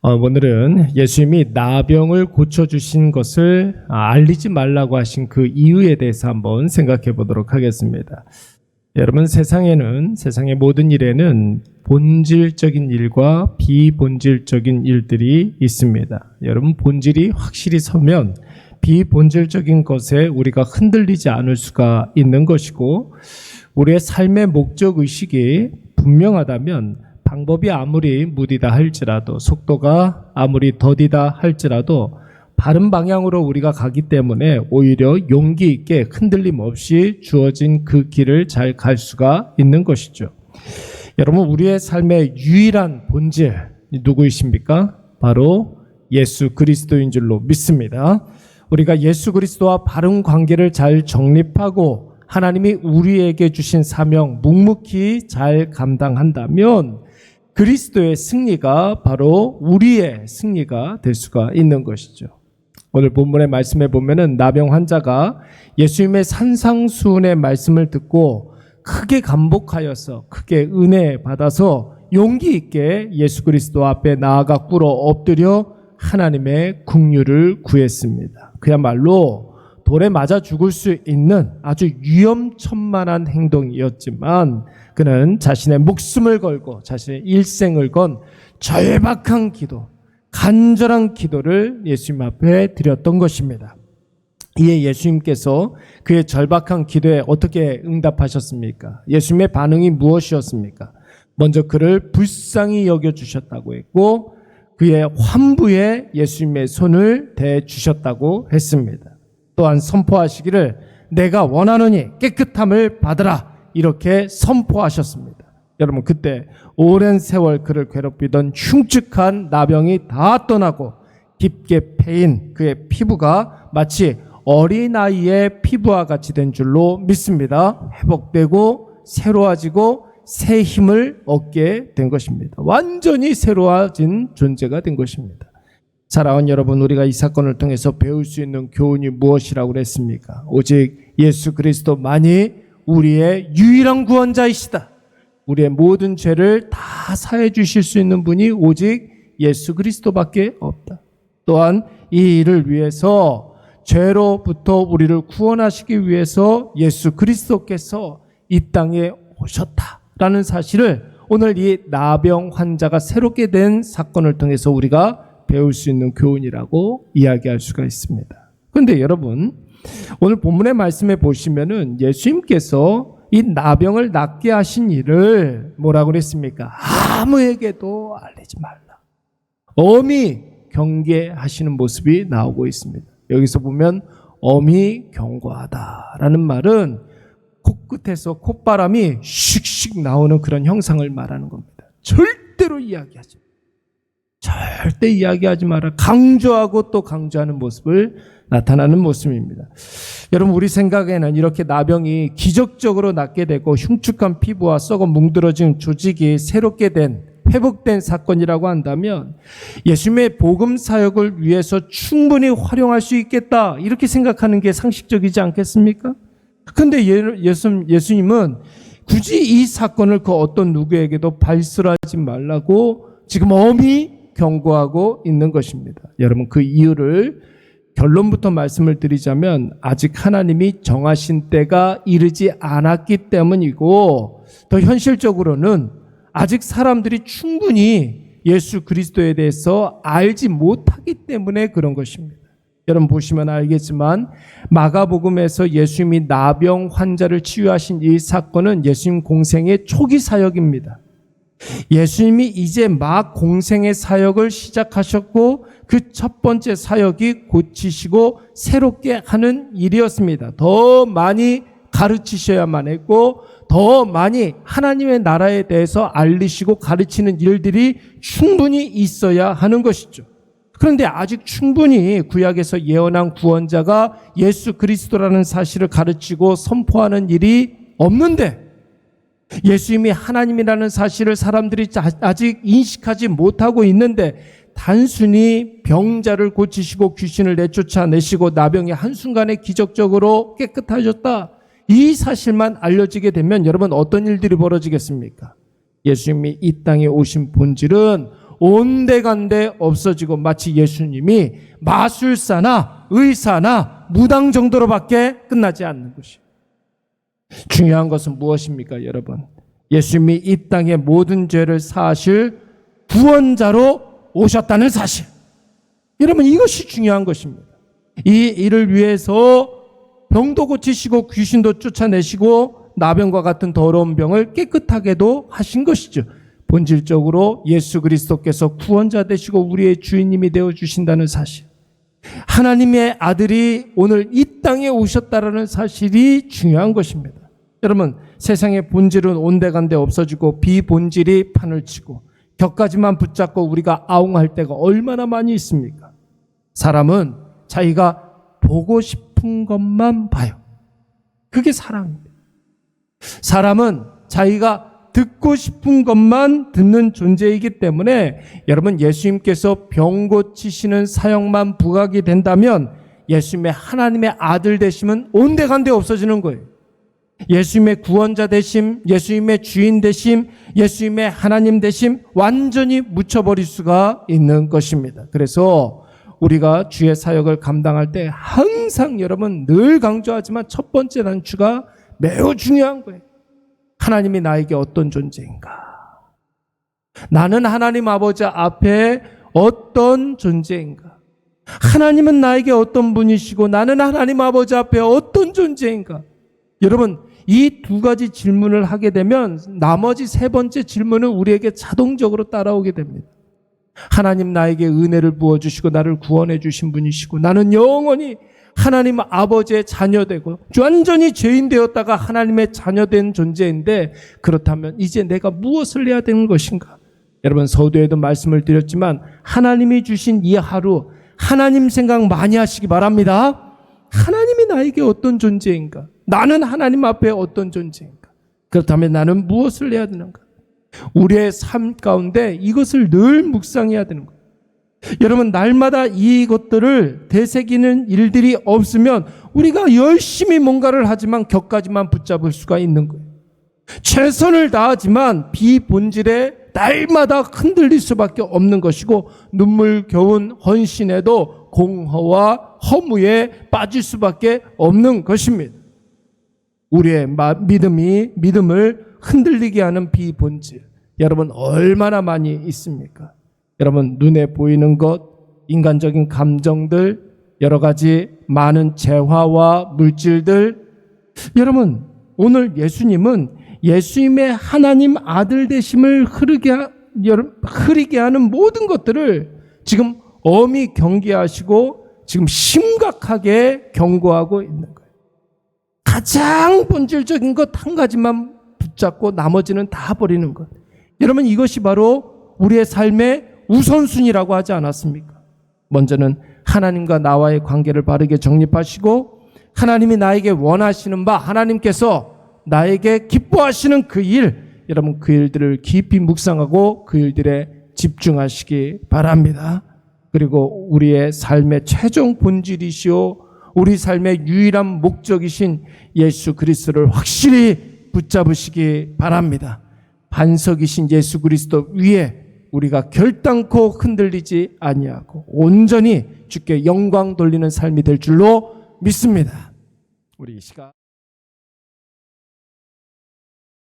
어, 오늘은 예수님이 나병을 고쳐주신 것을 아, 알리지 말라고 하신 그 이유에 대해서 한번 생각해 보도록 하겠습니다. 여러분 세상에는 세상의 모든 일에는 본질적인 일과 비본질적인 일들이 있습니다. 여러분 본질이 확실히 서면 비본질적인 것에 우리가 흔들리지 않을 수가 있는 것이고 우리의 삶의 목적 의식이 분명하다면 방법이 아무리 무디다 할지라도 속도가 아무리 더디다 할지라도 바른 방향으로 우리가 가기 때문에 오히려 용기 있게 흔들림 없이 주어진 그 길을 잘 갈 수가 있는 것이죠. 여러분 우리의 삶의 유일한 본질 누구이십니까? 바로 예수 그리스도인 줄로 믿습니다. 우리가 예수 그리스도와 바른 관계를 잘 정립하고 하나님이 우리에게 주신 사명 묵묵히 잘 감당한다면 그리스도의 승리가 바로 우리의 승리가 될 수가 있는 것이죠. 오늘 본문의 말씀에 보면은 나병 환자가 예수님의 산상수훈의 말씀을 듣고 크게 감복하여서 크게 은혜 받아서 용기 있게 예수 그리스도 앞에 나아가 꿇어 엎드려 하나님의 국류를 구했습니다. 그야말로 돌에 맞아 죽을 수 있는 아주 위험천만한 행동이었지만 그는 자신의 목숨을 걸고 자신의 일생을 건 절박한 기도, 간절한 기도를 예수님 앞에 드렸던 것입니다. 이에 예수님께서 그의 절박한 기도에 어떻게 응답하셨습니까? 예수님의 반응이 무엇이었습니까? 먼저 그를 불쌍히 여겨 주셨다고 했고 그의 환부에 예수님의 손을 대 주셨다고 했습니다. 또한 선포하시기를 내가 원하노니 깨끗함을 받으라 이렇게 선포하셨습니다. 여러분 그때 오랜 세월 그를 괴롭히던 흉측한 나병이 다 떠나고 깊게 패인 그의 피부가 마치 어린아이의 피부와 같이 된 줄로 믿습니다. 회복되고 새로워지고 새 힘을 얻게 된 것입니다. 완전히 새로워진 존재가 된 것입니다. 사랑하는 여러분, 우리가 이 사건을 통해서 배울 수 있는 교훈이 무엇이라고 그랬습니까? 오직 예수 그리스도만이 우리의 유일한 구원자이시다. 우리의 모든 죄를 다 사해 주실 수 있는 분이 오직 예수 그리스도밖에 없다. 또한 이 일을 위해서 죄로부터 우리를 구원하시기 위해서 예수 그리스도께서 이 땅에 오셨다라는 사실을 오늘 이 나병 환자가 새롭게 된 사건을 통해서 우리가 배울 수 있는 교훈이라고 이야기할 수가 있습니다. 그런데 여러분, 오늘 본문의 말씀에 보시면은 예수님께서 이 나병을 낫게 하신 일을 뭐라고 그랬습니까? 아무에게도 알리지 말라. 엄히 경계하시는 모습이 나오고 있습니다. 여기서 보면 엄히 경고하다라는 말은 코끝에서 콧바람이 슉슉 나오는 그런 형상을 말하는 겁니다. 절대로 이야기하지 절대 이야기하지 마라. 강조하고 또 강조하는 모습을 나타나는 모습입니다. 여러분 우리 생각에는 이렇게 나병이 기적적으로 낫게 되고 흉측한 피부와 썩어 뭉들어진 조직이 새롭게 된 회복된 사건이라고 한다면 예수님의 복음 사역을 위해서 충분히 활용할 수 있겠다 이렇게 생각하는 게 상식적이지 않겠습니까? 근데 예수, 예수님은 굳이 이 사건을 그 어떤 누구에게도 발설하지 말라고 지금 엄히 경고하고 있는 것입니다. 여러분 그 이유를 결론부터 말씀을 드리자면 아직 하나님이 정하신 때가 이르지 않았기 때문이고 더 현실적으로는 아직 사람들이 충분히 예수 그리스도에 대해서 알지 못하기 때문에 그런 것입니다. 여러분 보시면 알겠지만 마가복음에서 예수님이 나병 환자를 치유하신 이 사건은 예수님 공생의 초기 사역입니다. 예수님이 이제 막 공생의 사역을 시작하셨고 그 첫 번째 사역이 고치시고 새롭게 하는 일이었습니다. 더 많이 가르치셔야만 했고 더 많이 하나님의 나라에 대해서 알리시고 가르치는 일들이 충분히 있어야 하는 것이죠. 그런데 아직 충분히 구약에서 예언한 구원자가 예수 그리스도라는 사실을 가르치고 선포하는 일이 없는데 예수님이 하나님이라는 사실을 사람들이 아직 인식하지 못하고 있는데 단순히 병자를 고치시고 귀신을 내쫓아내시고 나병이 한순간에 기적적으로 깨끗해졌다. 이 사실만 알려지게 되면 여러분 어떤 일들이 벌어지겠습니까? 예수님이 이 땅에 오신 본질은 온데간데 없어지고 마치 예수님이 마술사나 의사나 무당 정도로밖에 끝나지 않는 것이. 중요한 것은 무엇입니까, 여러분? 예수님이 이 땅의 모든 죄를 사실 구원자로 오셨다는 사실. 여러분 이것이 중요한 것입니다. 이 일을 위해서 병도 고치시고 귀신도 쫓아내시고 나병과 같은 더러운 병을 깨끗하게도 하신 것이죠. 본질적으로 예수 그리스도께서 구원자 되시고 우리의 주인님이 되어 주신다는 사실. 하나님의 아들이 오늘 이 땅에 오셨다라는 사실이 중요한 것입니다. 여러분, 세상의 본질은 온데간데 없어지고 비본질이 판을 치고 격까지만 붙잡고 우리가 아웅할 때가 얼마나 많이 있습니까? 사람은 자기가 보고 싶은 것만 봐요. 그게 사랑입니다. 사람은 자기가 듣고 싶은 것만 듣는 존재이기 때문에 여러분 예수님께서 병 고치시는 사역만 부각이 된다면 예수님의 하나님의 아들 되심은 온데간데 없어지는 거예요. 예수님의 구원자 되심, 예수님의 주인 되심, 예수님의 하나님 되심 완전히 묻혀버릴 수가 있는 것입니다. 그래서 우리가 주의 사역을 감당할 때 항상 여러분 늘 강조하지만 첫 번째 단추가 매우 중요한 거예요. 하나님이 나에게 어떤 존재인가? 나는 하나님 아버지 앞에 어떤 존재인가? 하나님은 나에게 어떤 분이시고 나는 하나님 아버지 앞에 어떤 존재인가? 여러분, 이 두 가지 질문을 하게 되면 나머지 세 번째 질문은 우리에게 자동적으로 따라오게 됩니다. 하나님 나에게 은혜를 부어주시고 나를 구원해 주신 분이시고 나는 영원히 하나님 아버지의 자녀되고 완전히 죄인 되었다가 하나님의 자녀된 존재인데 그렇다면 이제 내가 무엇을 해야 되는 것인가? 여러분 서두에도 말씀을 드렸지만 하나님이 주신 이 하루 하나님 생각 많이 하시기 바랍니다. 하나님이 나에게 어떤 존재인가? 나는 하나님 앞에 어떤 존재인가? 그렇다면 나는 무엇을 해야 되는가? 우리의 삶 가운데 이것을 늘 묵상해야 되는 거예요. 여러분, 날마다 이것들을 되새기는 일들이 없으면 우리가 열심히 뭔가를 하지만 격까지만 붙잡을 수가 있는 거예요. 최선을 다하지만 비본질에 날마다 흔들릴 수밖에 없는 것이고 눈물 겨운 헌신에도 공허와 허무에 빠질 수밖에 없는 것입니다. 우리의 믿음이 믿음을 흔들리게 하는 비본질. 여러분 얼마나 많이 있습니까? 여러분 눈에 보이는 것, 인간적인 감정들, 여러 가지 많은 재화와 물질들. 여러분 오늘 예수님은 예수님의 하나님 아들 되심을 흐르게 흐리게 하는 모든 것들을 지금 엄히 경계하시고 지금 심각하게 경고하고 있는 거예요. 가장 본질적인 것 한 가지만 붙잡고 나머지는 다 버리는 것. 여러분 이것이 바로 우리의 삶의 우선순위라고 하지 않았습니까? 먼저는 하나님과 나와의 관계를 바르게 정립하시고 하나님이 나에게 원하시는 바 하나님께서 나에게 기뻐하시는 그 일, 여러분 그 일들을 깊이 묵상하고 그 일들에 집중하시기 바랍니다. 그리고 우리의 삶의 최종 본질이시오 우리 삶의 유일한 목적이신 예수 그리스도를 확실히 붙잡으시기 바랍니다. 반석이신 예수 그리스도 위에 우리가 결단코 흔들리지 아니하고 온전히 주께 영광 돌리는 삶이 될 줄로 믿습니다. 우리 이 시간